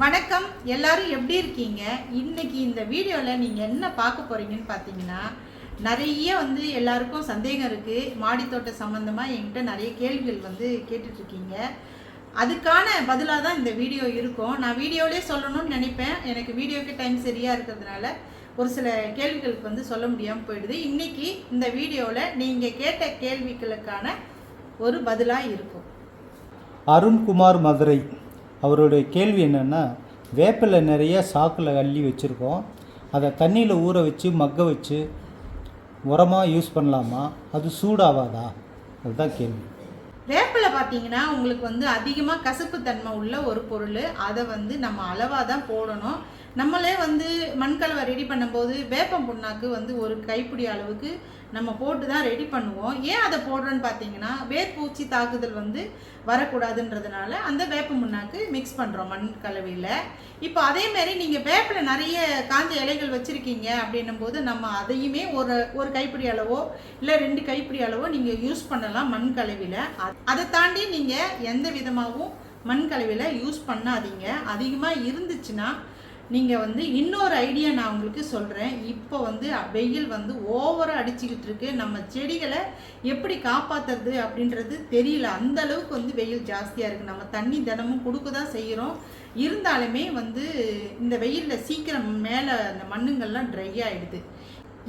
வணக்கம். எல்லாரும் எப்படி இருக்கீங்க? இன்னைக்கு இந்த வீடியோவில் நீங்கள் என்ன பார்க்க போறீங்கன்னு பார்த்தீங்கன்னா நிறைய வந்து எல்லாருக்கும் சந்தேகம் இருக்குது மாடித்தோட்ட சம்மந்தமாக என்கிட்ட நிறைய கேள்விகள் வந்து கேட்டுட்ருக்கீங்க அதுக்கான பதிலாக தான் இந்த வீடியோ இருக்கும். நான் வீடியோவிலே சொல்லணும்னு நினைப்பேன். எனக்கு வீடியோக்கு டைம் சரியாக இருக்கிறதுனால ஒரு சில கேள்விகளுக்கு வந்து சொல்ல முடியாமல் போயிடுது. இன்னைக்கு இந்த வீடியோவில் நீங்கள் கேட்ட கேள்விகளுக்கான ஒரு பதிலாக இருக்கும். அருண்குமார் மதுரை. அவருடைய கேள்வி என்னென்னா வேப்பிலை நிறைய சாக்கில் அள்ளி வச்சுருக்கோம். அதை தண்ணியில் ஊற வச்சு மக்க வச்சு உரமாக யூஸ் பண்ணலாமா? அது சூடாகாதா அதுதான் கேள்வி. வேப்பிலை பார்த்தீங்கன்னா உங்களுக்கு வந்து அதிகமாக கசப்பு தன்மை உள்ள ஒரு பொருள். அதை வந்து நம்ம அளவாக தான் போடணும். நம்மளே வந்து மண்கலவை ரெடி பண்ணும்போது வேப்பம் புண்ணாக்கு வந்து ஒரு கைப்பிடி அளவுக்கு நம்ம போட்டு தான் ரெடி பண்ணுவோம். ஏன் அதை போடுறோன்னு பார்த்தீங்கன்னா வேர்பூச்சி தாக்குதல் வந்து வரக்கூடாதுன்றதுனால அந்த வேப்ப புண்ணாக்கு மிக்ஸ் பண்ணுறோம் மண் கலவையில். இப்போ அதேமாரி நீங்கள் வேப்பில் நிறைய காஞ்ச இலைகள் வச்சுருக்கீங்க அப்படின்னும் போது நம்ம அதையுமே ஒரு ஒரு கைப்பிடி அளவோ இல்லை ரெண்டு கைப்பிடி அளவோ நீங்கள் யூஸ் பண்ணலாம் மண் கலவையில். அதை தாண்டி நீங்கள் எந்த விதமாகவும் மண் கலவையில் யூஸ் பண்ணாதீங்க. அதிகமாக இருந்துச்சுன்னா நீங்கள் வந்து இன்னொரு ஐடியா நான் உங்களுக்கு சொல்கிறேன் இப்போ வந்து வெயில் வந்து ஓவராக அடிச்சுக்கிட்டு இருக்கு. நம்ம செடிகளை எப்படி காப்பாற்றுறது அப்படின்றது தெரியல. அந்த அளவுக்கு வந்து வெயில் ஜாஸ்தியாக இருக்குது நம்ம தண்ணி தினமும் கொடுக்க தான் செய்கிறோம் இருந்தாலுமே வந்து இந்த வெயிலில் சீக்கிரம் மேலே அந்த மண்ணுங்கள்லாம் ட்ரை ஆகிடுது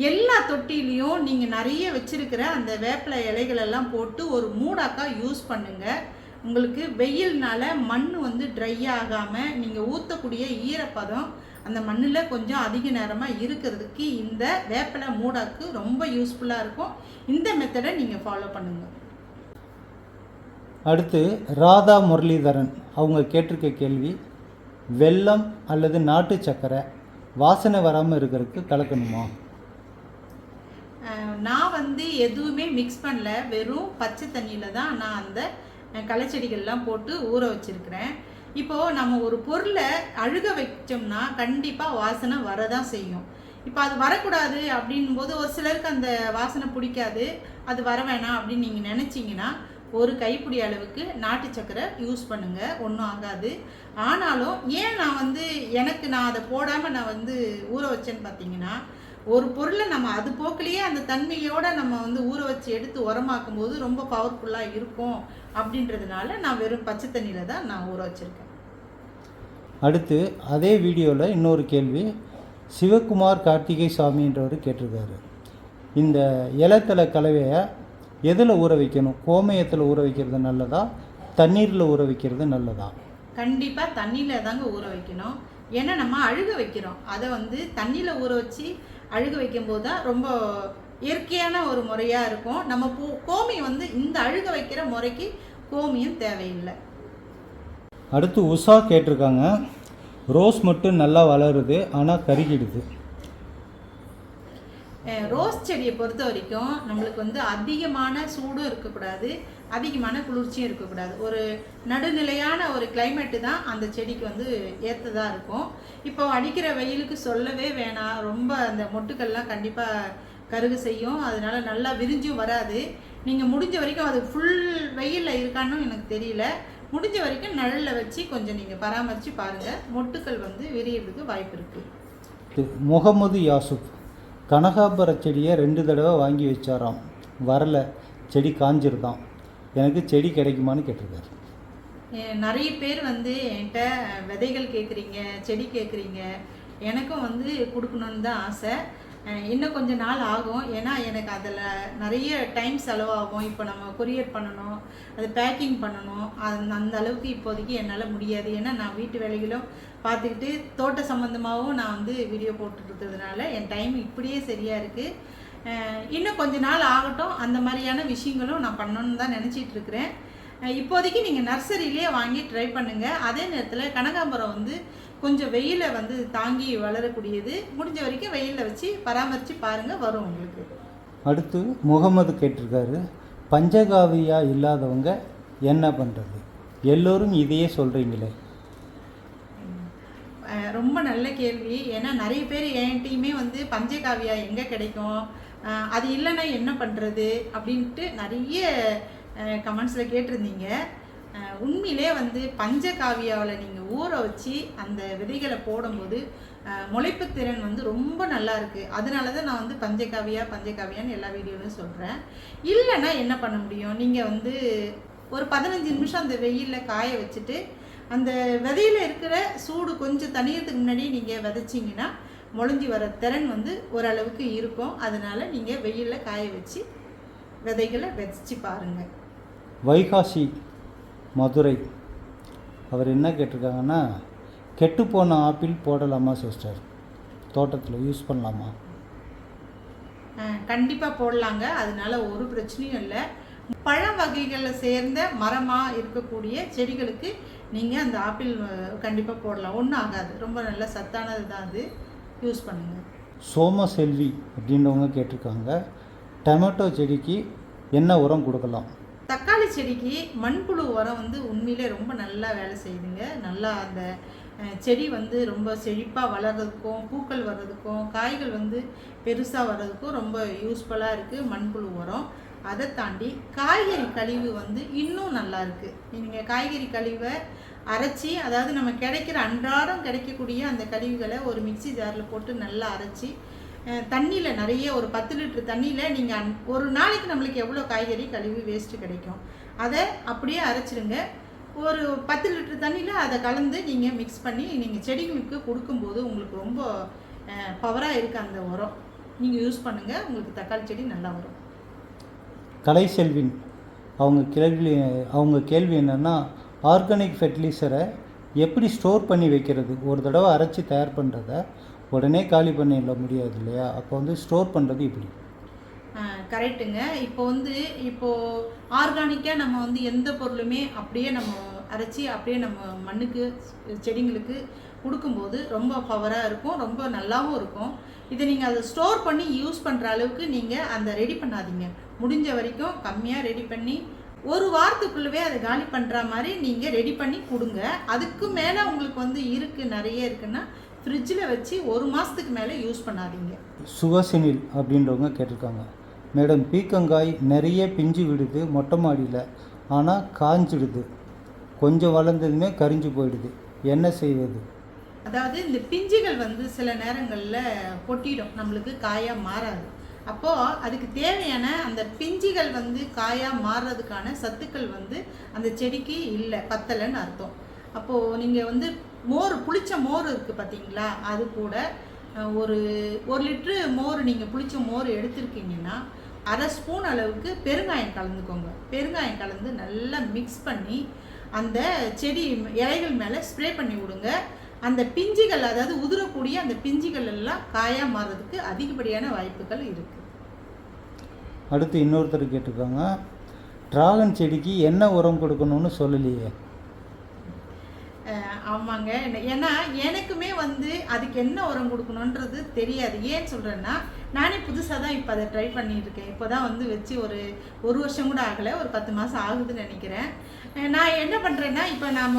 எல்லா தொட்டிலையும் நீங்கள் நிறைய வச்சுருக்கிற அந்த வேப்பிலை இலைகளெல்லாம் போட்டு ஒரு மூடாக்கா யூஸ் பண்ணுங்கள் உங்களுக்கு வெயில்னால மண் வந்து ட்ரை ஆகாமல் நீங்கள் ஊற்றக்கூடிய ஈரப்பதம் அந்த மண்ணில் கொஞ்சம் அதிக நேரமாக இருக்கிறதுக்கு இந்த வேப்பிலை மூடாக்கு ரொம்ப யூஸ்ஃபுல்லாக இருக்கும். இந்த மெத்தடை நீங்கள் ஃபாலோ பண்ணுங்கள் அடுத்து ராதா முரளிதரன். அவங்க கேட்டிருக்க கேள்வி வெல்லம் அல்லது நாட்டு சர்க்கரை வாசனை வராமல் இருக்கிறதுக்கு கலக்கணுமா? நான் வந்து எதுவுமே மிக்ஸ் பண்ணல. வெறும் பச்சை தண்ணியில் தான் நான் அந்த களைச்செடிகள்லாம் போட்டு ஊற வச்சுருக்கிறேன். இப்போது நம்ம ஒரு பொருளை அழுக வச்சோம்னா கண்டிப்பாக வாசனை வரதான் செய்யும். இப்போ அது வரக்கூடாது அப்படின்னும் போது ஒரு சிலருக்கு அந்த வாசனை பிடிக்காது. அது வர வேணாம் அப்படின்னு நீங்கள் நினச்சிங்கன்னா ஒரு கைப்பிடி அளவுக்கு நாட்டு சக்கரை யூஸ் பண்ணுங்க. ஒன்றும் ஆகாது. ஆனாலும் ஏன் நான் வந்து எனக்கு நான் அதை போடாமல் நான் வந்து ஊற வச்சேன்னு பார்த்தீங்கன்னா ஒரு பொருளை நம்ம அது போக்கிலேயே அந்த தன்மையோடு நம்ம வந்து ஊற வச்சு எடுத்து உரமாக்கும் போது ரொம்ப பவர்ஃபுல்லாக இருக்கும். அப்படின்றதுனால நான் வெறும் பச்சை தண்ணியில் தான் நான் ஊற வச்சுருக்கேன். அடுத்து அதே வீடியோவில் இன்னொரு கேள்வி. சிவகுமார் கார்த்திகை சாமின்றவர் கேட்டிருக்காரு. இந்த இலத்தலை கலவையை எதில் ஊற வைக்கணும்? கோமயத்தில் ஊற வைக்கிறது நல்லதா? தண்ணீரில் ஊற வைக்கிறது நல்லதா? கண்டிப்பாக தண்ணியில் தாங்க ஊற வைக்கணும். ஏன்னா நம்ம அழுக வைக்கிறோம். அதை வந்து தண்ணியில் ஊற வச்சு அழுக வைக்கும்போது தான் ரொம்ப இயற்கையான ஒரு முறையாக இருக்கும். நம்ம பூ கோமி வந்து இந்த அழுக வைக்கிற முறைக்கு கோமியம் தேவையில்லை. அடுத்து உஷா கேட்டிருக்காங்க. ரோஸ் மட்டும் நல்லா வளருது ஆனால் கருகிடுது. ரோஸ் செடியை பொறுத்த வரைக்கும் நம்மளுக்கு வந்து அதிகமான சூடும் இருக்கக்கூடாது அதிகமான குளிர்ச்சியும் இருக்கக்கூடாது. ஒரு நடுநிலையான ஒரு கிளைமேட்டு தான் அந்த செடிக்கு வந்து ஏற்றதாக இருக்கும். இப்போ அடிக்கிற வெயிலுக்கு சொல்லவே வேணாம். ரொம்ப அந்த மொட்டுக்கள்லாம் கண்டிப்பாக கருகு செய்யும். அதனால நல்லா விரிஞ்சும் வராது. நீங்கள் முடிஞ்ச வரைக்கும் அது ஃபுல் வெயிலில் இருக்கான்னு எனக்கு தெரியல. முடிஞ்ச வரைக்கும் நிழலில் வச்சு கொஞ்சம் நீங்கள் பராமரித்து பாருங்கள் மொட்டுக்கள் வந்து விரியறதுக்கு வாய்ப்பு இருக்குது முகமது யாசுப். கனகாம்பர செடியை ரெண்டு தடவை வாங்கி வச்சாராம். வரல. செடி காஞ்சிருதான் எனக்கு செடி கிடைக்குமான்னு கேட்டிருக்காரு. நிறைய பேர் வந்து என்கிட்ட விதைகள் கேட்குறீங்க செடி கேட்குறீங்க எனக்கும் வந்து கொடுக்கணுன்னு தான் ஆசை. இன்னும் கொஞ்ச நாள் ஆகும். ஏன்னா எனக்கு அதில் நிறைய டைம் செலவாகும். இப்போ நம்ம கொரியர் பண்ணணும் அது பேக்கிங் பண்ணணும். அது அந்த அளவுக்கு இப்போதைக்கு என்னால் முடியாது. ஏன்னா நான் வீட்டு வேலைகளும் பார்த்துக்கிட்டு தோட்ட சம்மந்தமாகவும் நான் வந்து வீடியோ போட்டுருக்கிறதுனால என் டைம் இப்படியே சரியாக இருக்குது இன்னும் கொஞ்ச நாள் ஆகட்டும். அந்த மாதிரியான விஷயங்களும் நான் பண்ணணும்னு தான் நினச்சிட்ருக்கிறேன் இப்போதைக்கு நீங்கள் நர்சரியிலே வாங்கி ட்ரை பண்ணுங்கள் அதே நேரத்தில் கனகாம்பரம் வந்து கொஞ்சம் வெயில வந்து தாங்கி வளரக்கூடியது. முடிஞ்ச வரைக்கும் வெயிலில் வச்சு பராமரித்து பாருங்கள் வரும் உங்களுக்கு. அடுத்து முகமது கேட்டிருக்காரு பஞ்சகாவியா இல்லாதவங்க என்ன பண்ணுறது எல்லோரும் இதையே சொல்கிறீங்களே ரொம்ப நல்ல கேள்வி. ஏன்னா நிறைய பேர் என்கிட்டயுமே வந்து பஞ்சகாவியா எங்கே கிடைக்கும்? அது இல்லைன்னா என்ன பண்ணுறது அப்படின்ட்டு நிறைய கமெண்ட்ஸில் கேட்டிருந்தீங்க. உண்மையிலே வந்து பஞ்சகாவியாவில் நீங்கள் ஊற வச்சு அந்த விதைகளை போடும்போது முளைப்பு திறன் வந்து ரொம்ப நல்லா இருக்குது அதனால தான் நான் வந்து பஞ்சகாவியா பஞ்சகாவியான்னு எல்லா வீடியோலையும் சொல்கிறேன் இல்லைன்னா என்ன பண்ண முடியும்? நீங்கள் வந்து ஒரு பதினஞ்சு நிமிஷம் அந்த வெயிலில் காய வச்சுட்டு அந்த விதையில் இருக்கிற சூடு கொஞ்சம் தனியத்துக்கு முன்னாடி நீங்கள் விதைச்சிங்கன்னா முளைஞ்சி வர திறன் வந்து ஓரளவுக்கு இருக்கும். அதனால் நீங்கள் வெயிலில் காய வச்சு விதைகளை விதைச்சி பாருங்கள் வைகாசி மதுரை. அவர் என்ன கேட்டிருக்காங்கன்னா கெட்டுப்போன ஆப்பிள் போடலாமா சிஸ்டர் தோட்டத்தில் யூஸ் பண்ணலாமா? கண்டிப்பாக போடலாங்க. அதனால ஒரு பிரச்சனையும் இல்லை. பழ வகைகளை சேர்ந்த மரமாக இருக்கக்கூடிய செடிகளுக்கு நீங்கள் அந்த ஆப்பிள் கண்டிப்பாக போடலாம். ஒன்றும் ஆகாது. ரொம்ப நல்ல சத்தானது தான் அது. யூஸ் பண்ணுங்கள் சோமசெல்வி அப்படின்றவங்க கேட்டிருக்காங்க டொமேட்டோ செடிக்கு என்ன உரம் கொடுக்கலாம்? தக்காளி செடிக்கு மண்புழு உரம் வந்து உண்மையிலே ரொம்ப நல்லா வேலை செய்யுதுங்க. நல்லா அந்த செடி வந்து ரொம்ப செழிப்பாக வளர்கிறதுக்கும் பூக்கள் வர்றதுக்கும் காய்கள் வந்து பெருசாக வர்றதுக்கும் ரொம்ப யூஸ்ஃபுல்லாக இருக்குது மண்புழு உரம். அதை தாண்டி காய்கறி கழிவு வந்து இன்னும் நல்லா இருக்குது நீங்கள் காய்கறி கழிவை அரைச்சி அதாவது நம்ம கிடைக்கிற அன்றாடம் கிடைக்கக்கூடிய அந்த கழிவுகளை ஒரு மிக்ஸி ஜாரில் போட்டு நல்லா அரைச்சி தண்ணியில் நிறைய ஒரு பத்து லிட்டர் தண்ணியில் நீங்கள் ஒரு நாளைக்கு நம்மளுக்கு எவ்வளோ காய்கறி கழிவு வேஸ்ட்டு கிடைக்கும். அதை அப்படியே அரைச்சிடுங்க ஒரு பத்து லிட்டர் தண்ணியில் அதை கலந்து நீங்கள் மிக்ஸ் பண்ணி நீங்கள் செடிகளுக்கு கொடுக்கும்போது உங்களுக்கு ரொம்ப பவராக இருக்குது அந்த உரம். நீங்கள் யூஸ் பண்ணுங்கள் உங்களுக்கு தக்காளி செடி நல்லா வரும். கலைசெல்வின் அவங்க கேள்வி அவங்க கேள்வி என்னென்னா ஆர்கானிக் ஃபெர்டிலைசரை எப்படி ஸ்டோர் பண்ணி வைக்கிறது? ஒரு தடவை அரைச்சி தயார் பண்ணுறத உடனே காலி பண்ணிட முடியாது இல்லையா? அப்போ வந்து ஸ்டோர் பண்ணுறது இப்படி. கரெக்டுங்க இப்போ வந்து இப்போ ஆர்கானிக்காக நம்ம வந்து எந்த பொருளுமே அப்படியே நம்ம அரைச்சி அப்படியே நம்ம மண்ணுக்கு செடிங்களுக்கு கொடுக்கும்போது ரொம்ப பவராக இருக்கும் ரொம்ப நல்லாவும் இருக்கும். இதை நீங்கள் அதை ஸ்டோர் பண்ணி யூஸ் பண்ணுற அளவுக்கு நீங்கள் அந்த ரெடி பண்ணாதீங்க. முடிஞ்ச வரைக்கும் கம்மியாக ரெடி பண்ணி ஒரு வாரத்துக்குள்ளவே அதை காலி பண்ணுற மாதிரி நீங்கள் ரெடி பண்ணி கொடுங்க. அதுக்கு மேலே உங்களுக்கு வந்து இருக்குது நிறைய இருக்குன்னா ஃப்ரிட்ஜில் வச்சு ஒரு மாதத்துக்கு மேலே யூஸ் பண்ணாதீங்க. சுகசினில் அப்படின்றவங்க கேட்டிருக்காங்க. மேடம் பீக்கங்காய் நிறைய பிஞ்சு விடுது மொட்டை மாடியில். ஆனால் காஞ்சிடுது. கொஞ்சம் வளர்ந்ததுமே கரிஞ்சு போயிடுது. என்ன செய்வது? அதாவது இந்த பிஞ்சுகள் வந்து சில நேரங்களில் பொட்டிடும் நம்மளுக்கு காயாக மாறாது. அப்போது அதுக்கு தேவையான அந்த பிஞ்சுகள் வந்து காயாக மாறுறதுக்கான சத்துக்கள் வந்து அந்த செடிக்கு இல்லை பத்தலைன்னு அர்த்தம். அப்போது நீங்கள் வந்து மோர் புளிச்ச மோர் இருக்குது பார்த்தீங்களா அது கூட ஒரு ஒரு லிட்ரு மோர் நீங்கள் புளிச்ச மோர் எடுத்திருக்கீங்கன்னா அரை ஸ்பூன் அளவுக்கு பெருங்காயம் கலந்துக்கோங்க. பெருங்காயம் கலந்து நல்லா மிக்ஸ் பண்ணி அந்த செடி இலைகள் மேலே ஸ்ப்ரே பண்ணி விடுங்க. அந்த பிஞ்சுகள் அதாவது உதிரக்கூடிய அந்த பிஞ்சுகள் எல்லாம் காயாக மாறுறதுக்கு அதிகப்படியான வாய்ப்புகள் இருக்குது அடுத்து இன்னொருத்தர் கேட்டிருக்காங்க டிராகன் செடிக்கு என்ன உரம் கொடுக்கணும்னு சொல்லலையே. ஆமாங்க. என்ன- ஏன்னா எனக்குமே வந்து அதுக்கு என்ன உரம் கொடுக்கணுன்றது தெரியாது. ஏன் சொல்கிறேன்னா நானே புதுசாக தான் இப்போ அதை ட்ரை பண்ணிட்டு இருக்கேன் இப்போ தான் வந்து வச்சு ஒரு ஒரு வருஷம் கூட ஆகலை. ஒரு பத்து மாதம் ஆகுதுன்னு நினைக்கிறேன். நான் என்ன பண்ணுறேன்னா இப்போ நாம்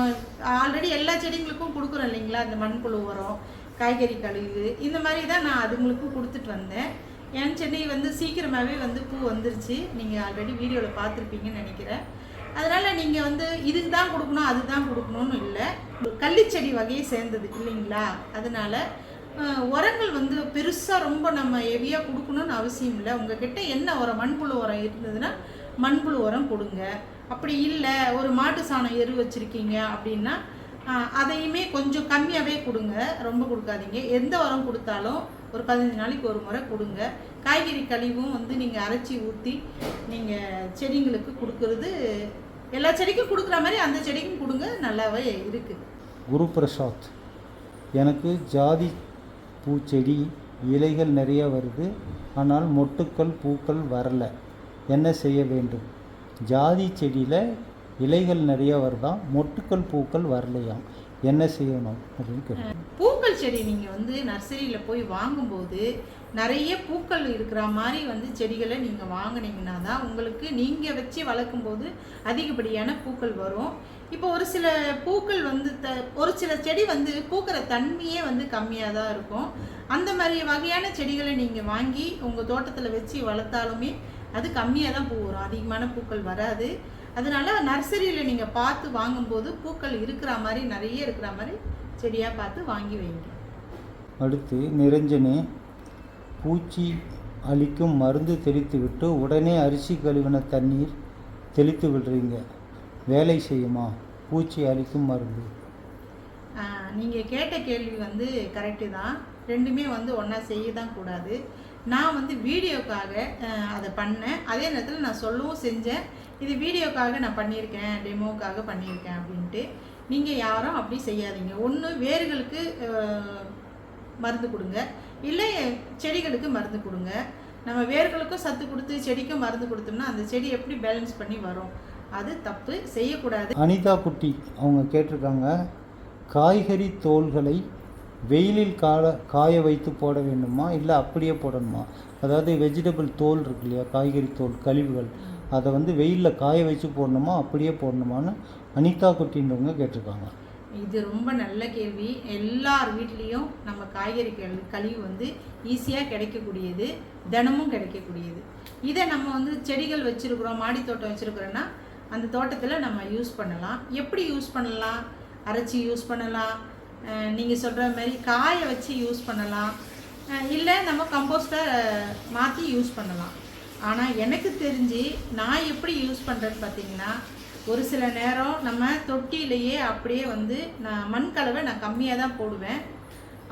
ஆல்ரெடி எல்லா செடிங்களுக்கும் கொடுக்குறோம் இல்லைங்களா? அந்த மண்புழு உரம் காய்கறி கழிவு இந்த மாதிரி தான் நான் அதுங்களுக்கும் கொடுத்துட்டு வந்தேன். என் சென்னை வந்து சீக்கிரமாகவே வந்து பூ வந்துருச்சு. நீங்கள் ஆல்ரெடி வீடியோவில் பார்த்துருப்பீங்கன்னு நினைக்கிறேன். அதனால் நீங்கள் வந்து இதுக்கு தான் கொடுக்கணும் அதுதான் கொடுக்கணும்னு இல்லை. கள்ளிச்செடி வகையை சேர்ந்தது இல்லைங்களா? அதனால உரங்கள் வந்து பெருசாக ரொம்ப நம்ம ஹெவியாக கொடுக்கணும்னு அவசியம் இல்லை. உங்ககிட்ட என்ன உரம் மண்புழு உரம் இருந்ததுன்னா மண்புழு உரம் கொடுங்க. அப்படி இல்லை ஒரு மாட்டு சாணம் எரு வச்சுருக்கீங்க அப்படின்னா அதையுமே கொஞ்சம் கம்மியாகவே கொடுங்க. ரொம்ப கொடுக்காதீங்க. எந்த உரம் கொடுத்தாலும் ஒரு பதினஞ்சு நாளைக்கு ஒரு முறை கொடுங்க. காய்கறி கழிவும் வந்து நீங்கள் அரைச்சி ஊற்றி நீங்கள் செடிங்களுக்கு கொடுக்கறது. எல்லா செடிக்கும் கொடுக்குற மாதிரி அந்த செடிக்கும் கொடுங்க நல்லாவே இருக்குது குரு பிரசாத் எனக்கு ஜாதி பூச்செடி இலைகள் நிறைய வருது ஆனால் மொட்டுக்கள் பூக்கள் வரல. என்ன செய்ய வேண்டும்? ஜாதி செடியில் இலைகள் நிறைய வருதாம் மொட்டுக்கள் பூக்கள் வரலையாம் என்ன செய்யணும்? அப்படின்னு கேட்டேன். பூக்கள் செடி நீங்கள் வந்து நர்சரியில் போய் வாங்கும்போது நிறைய பூக்கள் இருக்கிற மாதிரி வந்து செடிகளை நீங்கள் வாங்கினீங்கன்னா தான் உங்களுக்கு நீங்கள் வச்சு வளர்க்கும்போது அதிகப்படியான பூக்கள் வரும். இப்போ ஒரு சில பூக்கள் வந்து த ஒரு சில செடி வந்து பூக்கிற தன்மையே வந்து கம்மியாக தான் இருக்கும். அந்த மாதிரி வகையான செடிகளை நீங்கள் வாங்கி உங்கள் தோட்டத்தில் வச்சு வளர்த்தாலுமே அது கம்மியாக தான் பூ வரும். அதிகமான பூக்கள் வராது. அதனால் நர்சரியில் நீங்கள் பார்த்து வாங்கும்போது பூக்கள் இருக்கிற மாதிரி நிறைய இருக்கிற மாதிரி செடியாக பார்த்து வாங்கி வைங்க. அடுத்து நிரஞ்சனி பூச்சி அழிக்கும் மருந்து தெளித்துவிட்டு உடனே அரிசி கழுவின தண்ணீர் தெளித்து விடுறீங்க. வேலை செய்யுமா? பூச்சி அழிக்கும் மருந்து. நீங்கள் கேட்ட கேள்வி வந்து கரெக்டு தான். ரெண்டுமே வந்து ஒன்றா செய்ய தான் கூடாது. நான் வந்து வீடியோக்காக அதை பண்ணேன். அதே நேரத்தில் நான் சொல்லவும் செஞ்சேன். இது வீடியோக்காக நான் பண்ணியிருக்கேன் டெமோக்காக பண்ணியிருக்கேன் அப்படின்ட்டு. நீங்கள் யாரும் அப்படி செய்யாதீங்க. ஒன்று வேர்களுக்கு மருந்து கொடுங்க. இல்லை செடிகளுக்கு மருந்து கொடுங்க. நம்ம வேர்களுக்கும் சத்து கொடுத்து செடிக்கும் மருந்து கொடுத்தோம்னா அந்த செடி எப்படி பேலன்ஸ் பண்ணி வரும்? அது தப்பு. செய்யக்கூடாது. அனிதா குட்டி அவங்க கேட்டிருக்காங்க காய்கறி தோல்களை வெயிலில் கால காய வைத்து போட வேண்டுமா? இல்லை அப்படியே போடணுமா? அதாவது வெஜிடபிள் தோல் இருக்கு இல்லையா காய்கறி தோல் கழிவுகள். அதை வந்து வெயிலில் காய வச்சு போடணுமா? அப்படியே போடணுமான்னு அனிதா குட்டின்றவங்க கேட்டிருக்காங்க. இது ரொம்ப நல்ல கேள்வி. எல்லார் வீட்லேயும் நம்ம காய்கறி கழி கழிவு வந்து ஈஸியாக கிடைக்கக்கூடியது தினமும் கிடைக்கக்கூடியது. இதை நம்ம வந்து செடிகள் வச்சுருக்குறோம் மாடி தோட்டம் வச்சுருக்குறோன்னா அந்த தோட்டத்தில் நம்ம யூஸ் பண்ணலாம். எப்படி யூஸ் பண்ணலாம்? அரைச்சி யூஸ் பண்ணலாம். நீங்கள் சொல்கிற மாதிரி காய வச்சு யூஸ் பண்ணலாம். இல்லை நம்ம கம்போஸ்ட்டை மாற்றி யூஸ் பண்ணலாம். ஆனால் எனக்கு தெரிஞ்சு நான் எப்படி யூஸ் பண்ணுறேன்னு பார்த்தீங்கன்னா ஒரு சில நேரம் நம்ம தொட்டியிலேயே அப்படியே வந்து நான் மண் கலவை நான் கம்மியாக தான் போடுவேன்.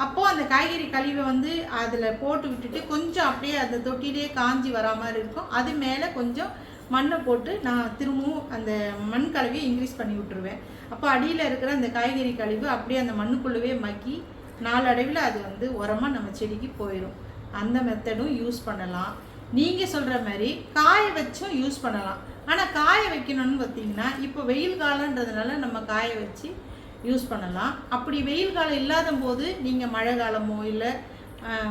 அப்போது அந்த காய்கறி கழிவை வந்து அதில் போட்டு விட்டுட்டு கொஞ்சம் அப்படியே அந்த தொட்டிலேயே காஞ்சி வரா மாதிரி இருக்கும். அது மேலே கொஞ்சம் மண்ணை போட்டு நான் திரும்பவும் அந்த மண் கலவையை இன்க்ரீஸ் பண்ணி விட்டுருவேன். அப்போ அடியில் இருக்கிற அந்த காய்கறி கழிவு அப்படியே அந்த மண்ணுக்குள்ளவே மக்கி நாளடைவில் அது வந்து உரமாக நம்ம செடிக்கு போயிடும் அந்த மெத்தடும் யூஸ் பண்ணலாம். நீங்கள் சொல்கிற மாதிரி காய வச்சும் யூஸ் பண்ணலாம். ஆனால் காய வைக்கணும்னு பார்த்தீங்கன்னா இப்போ வெயில் காலன்றதுனால நம்ம காய வச்சு யூஸ் பண்ணலாம். அப்படி வெயில் காலம் இல்லாத போது நீங்கள் மழை காலமோ இல்லை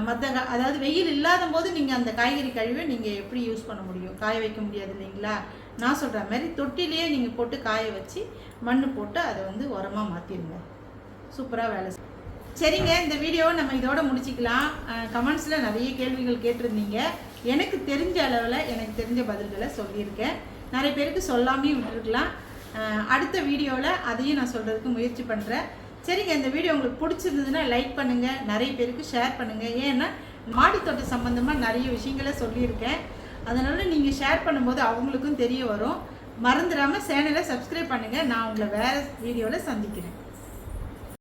மற்ற கா அதாவது வெயில் இல்லாத போது நீங்கள் அந்த காய்கறி கழிவை நீங்கள் எப்படி யூஸ் பண்ண முடியும்? காய வைக்க முடியாது இல்லைங்களா? நான் சொல்கிற மாதிரி தொட்டிலேயே நீங்கள் போட்டு காய வச்சு மண் போட்டு அதை வந்து உரமாக மாற்றிடுங்க சூப்பராக வேலை சரிங்க இந்த வீடியோவை நம்ம இதோட முடிச்சுக்கலாம். கமெண்ட்ஸில் நிறைய கேள்விகள் கேட்டிருந்தீங்க. எனக்கு தெரிஞ்ச அளவில் எனக்கு தெரிஞ்ச பதில்களை சொல்லியிருக்கேன். நிறைய பேருக்கு சொல்லாமையும் விட்டுருக்கலாம். அடுத்த வீடியோவில் அதையும் நான் சொல்கிறதுக்கு முயற்சி பண்ணுறேன் சரிங்க இந்த வீடியோ உங்களுக்கு பிடிச்சிருந்ததுன்னா லைக் பண்ணுங்கள் நிறைய பேருக்கு ஷேர் பண்ணுங்கள் ஏன்னா மாடித்தோட்டம் சம்மந்தமாக நிறைய விஷயங்களை சொல்லியிருக்கேன். அதனால் நீங்கள் ஷேர் பண்ணும்போது அவங்களுக்கும் தெரிய வரும். மறந்துடாமல் சேனலை சப்ஸ்கிரைப் பண்ணுங்கள் நான் உங்களை வேறு வீடியோவில் சந்திக்கிறேன்.